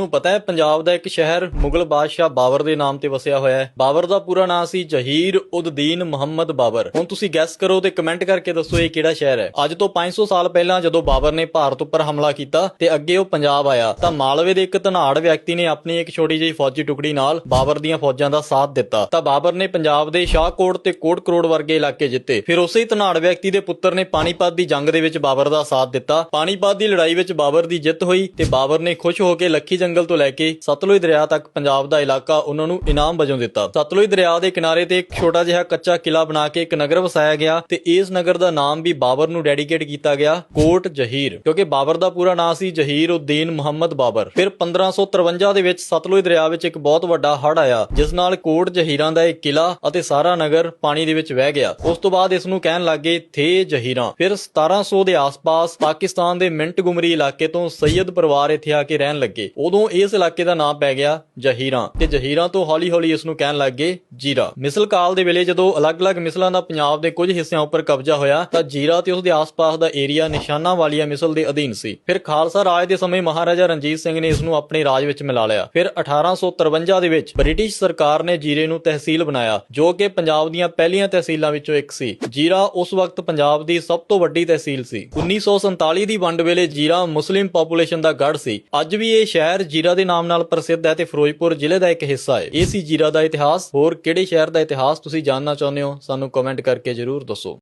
ਨੂੰ ਪਤਾ ਹੈ, ਪੰਜਾਬ ਦਾ ਇੱਕ ਸ਼ਹਿਰ ਮੁਗਲ ਬਾਦਸ਼ਾਹ ਬਾਬਰ ਦੇ ਨਾਮ ਤੇ ਵਸਿਆ ਹੋਇਆ ਹੈ। ਬਾਬਰ ਦਾ ਪੂਰਾ ਨਾਮ ਸੀ ਜਹੀਰ ਉਦਦੀਨ ਮੁਹੰਮਦ ਬਾਬਰ। ਹੁਣ ਤੁਸੀਂ ਗੈਸ ਕਰੋ ਤੇ ਕਮੈਂਟ ਕਰਕੇ ਦੱਸੋ ਇਹ ਕਿਹੜਾ ਸ਼ਹਿਰ ਹੈ। ਅੱਜ ਤੋਂ 500 ਸਾਲ ਪਹਿਲਾਂ ਜਦੋਂ ਬਾਬਰ ਨੇ ਭਾਰਤ ਉੱਪਰ ਹਮਲਾ ਕੀਤਾ ਤੇ ਅੱਗੇ ਉਹ ਪੰਜਾਬ ਆਇਆ, ਤਾਂ ਮਾਲਵੇ ਦੇ ਇੱਕ ਧਨਾੜ ਵਿਅਕਤੀ ਨੇ ਆਪਣੀ ਇੱਕ ਛੋਟੀ ਜਿਹੀ ਫੌਜੀ ਟੁਕੜੀ ਨਾਲ ਬਾਬਰ ਦੀਆਂ ਫੌਜਾਂ ਦਾ ਸਾਥ ਦਿੱਤਾ। ਤਾਂ ਬਾਬਰ ਨੇ ਪੰਜਾਬ ਦੇ ਸ਼ਾਹਕੋਟ ਤੇ ਕੋਟ ਕਰੋੜ ਵਰਗੇ ਇਲਾਕੇ ਜਿੱਤੇ। ਫਿਰ ਉਸੇ ਧਨਾੜ ਵਿਅਕਤੀ ਦੇ ਪੁੱਤਰ ਨੇ ਪਾਣੀਪਤ ਦੀ ਜੰਗ ਦੇ ਵਿੱਚ ਬਾਬਰ ਦਾ ਸਾਥ ਦਿੱਤਾ। ਪਾਣੀਪਤ ਦੀ ਲੜਾਈ ਵਿੱਚ ਬਾਬਰ ਦੀ ਜਿੱਤ ਹੋਈ ਤੇ ਬਾਬਰ ਨੇ ਖੁਸ਼ ਹੋ ਕੇ ਲੱਖੀ ਜੰਗਲ ਤੋਂ ਲੈ ਕੇ ਸਤਲੁਜ ਦਰਿਆ ਤੱਕ ਪੰਜਾਬ ਦਾ ਇਲਾਕਾ ਉਹਨਾਂ ਨੂੰ ਇਨਾਮ ਵਜੋਂ ਦਿੱਤਾ। ਸਤਲੁਜ ਦਰਿਆ ਦੇ ਕਿਨਾਰੇ ਤੇ ਇੱਕ ਛੋਟਾ ਜਿਹਾ ਕੱਚਾ ਕਿਲਾ ਬਣਾ ਕੇ ਇੱਕ ਨਗਰ ਵਸਾਇਆ ਗਿਆ ਤੇ ਇਸ ਨਗਰ ਦਾ ਨਾਮ ਵੀ ਬਾਬਰ ਨੂੰ ਡੈਡੀਕੇਟ ਕੀਤਾ ਗਿਆ, ਕੋਟ ਜਹੀਰ। ਕਿਉਂਕਿ ਬਾਬਰ ਦਾ ਪੂਰਾ ਨਾਮ ਸੀ ਜਹੀਰ ਉਦ-ਦੀਨ ਮੁਹੰਮਦ ਬਾਬਰ। ਫਿਰ 1553 ਦੇ ਵਿੱਚ ਸਤਲੁਜ ਦਰਿਆ ਵਿੱਚ ਇੱਕ ਬਹੁਤ ਵੱਡਾ ਹੜ ਆਇਆ, ਜਿਸ ਨਾਲ ਕੋਟ ਜਹੀਰਾਂ ਦਾ ਇੱਕ ਕਿਲਾ ਅਤੇ ਸਾਰਾ ਨਗਰ ਪਾਣੀ ਦੇ ਵਿੱਚ ਵਹਿ ਗਿਆ। ਉਸ ਤੋਂ ਬਾਅਦ ਇਸ ਨੂੰ ਕਹਿਣ ਲੱਗੇ ਥੇ ਜਹੀਰਾਂ। ਫਿਰ 1700 ਦੇ ਆਸ-ਪਾਸ ਪਾਕਿਸਤਾਨ ਦੇ ਮਿੰਟ ਗੁਮਰੀ ਇਲਾਕੇ ਤੋਂ ਸੈਯਦ ਪਰਿਵਾਰ ਇੱਥੇ ਆ ਕੇ ਰਹਿਣ ਲੱਗੇ। ਉਦੋਂ ਇਸ ਇਲਾਕੇ ਦਾ ਨਾਮ ਪੈ ਗਿਆ ਜਹੀਰਾਂ ਤੇ ਜਹੀਰਾਂ ਤੋਂ ਹੌਲੀ-ਹੌਲੀ ਇਸ ਨੂੰ ਕਹਿਣ ਲੱਗੇ ਜੀਰਾ। ਮਿਸਲ ਕਾਲ ਦੇ ਵੇਲੇ ਜਦੋਂ ਅਲੱਗ-ਅਲੱਗ ਮਿਸਲਾਂ ਦਾ ਪੰਜਾਬ ਦੇ ਕੁਝ ਹਿੱਸਿਆਂ ਉੱਪਰ ਕਬਜ਼ਾ ਹੋਇਆ ਤਾਂ ਜੀਰਾ ਤੇ ਉਸ ਦੇ ਆਸ-ਪਾਸ ਦਾ ਏਰੀਆ ਨਿਸ਼ਾਨਾ ਵਾਲੀਆ ਮਿਸਲ ਦੇ ਅਧੀਨ ਸੀ। ਫਿਰ ਖਾਲਸਾ ਰਾਜ ਦੇ ਸਮੇਂ ਮਹਾਰਾਜਾ ਰਣਜੀਤ ਸਿੰਘ ਨੇ ਇਸ ਨੂੰ ਆਪਣੇ ਰਾਜ ਵਿੱਚ ਮਿਲਾ ਲਿਆ। ਫਿਰ 1853 ਦੇ ਵਿੱਚ ਬ੍ਰਿਟਿਸ਼ ਸਰਕਾਰ ਨੇ ਜੀਰੇ ਨੂੰ ਤਹਿਸੀਲ ਬਣਾਇਆ, ਜੋ ਕਿ ਪੰਜਾਬ ਦੀਆਂ ਪਹਿਲੀਆਂ ਤਹਿਸੀਲਾਂ ਵਿੱਚੋਂ ਇੱਕ ਸੀ। ਜੀਰਾ ਉਸ ਵਕਤ ਪੰਜਾਬ ਦੀ ਸਭ ਤੋਂ ਵੱਡੀ ਤਹਿਸੀਲ ਸੀ। 1947 ਦੀ ਵੰਡ ਵੇਲੇ ਜੀਰਾ ਮੁਸਲਿਮ ਪੋਪੂਲੇਸ਼ਨ ਦਾ ਗੜ ਸੀ। ਅੱਜ ਵੀ ਇਹ ਸ਼ਹਿਰ ਜੀਰਾ ਦੇ ਨਾਮ ਨਾਲ ਪ੍ਰਸਿੱਧ ਹੈ ਤੇ ਫਿਰੋਜ਼ਪੁਰ ਜ਼ਿਲ੍ਹੇ ਦਾ ਇੱਕ ਹਿੱਸਾ ਹੈ। ਇਹ ਸੀ ਜੀਰਾ ਦਾ ਇਤਿਹਾਸ। ਹੋਰ ਕਿਹੜੇ ਸ਼ਹਿਰ ਦਾ ਇਤਿਹਾਸ ਤੁਸੀਂ ਜਾਣਨਾ ਚਾਹੁੰਦੇ ਹੋ? ਸਾਨੂੰ ਕਮੈਂਟ ਕਰਕੇ ਜਰੂਰ ਦੱਸੋ।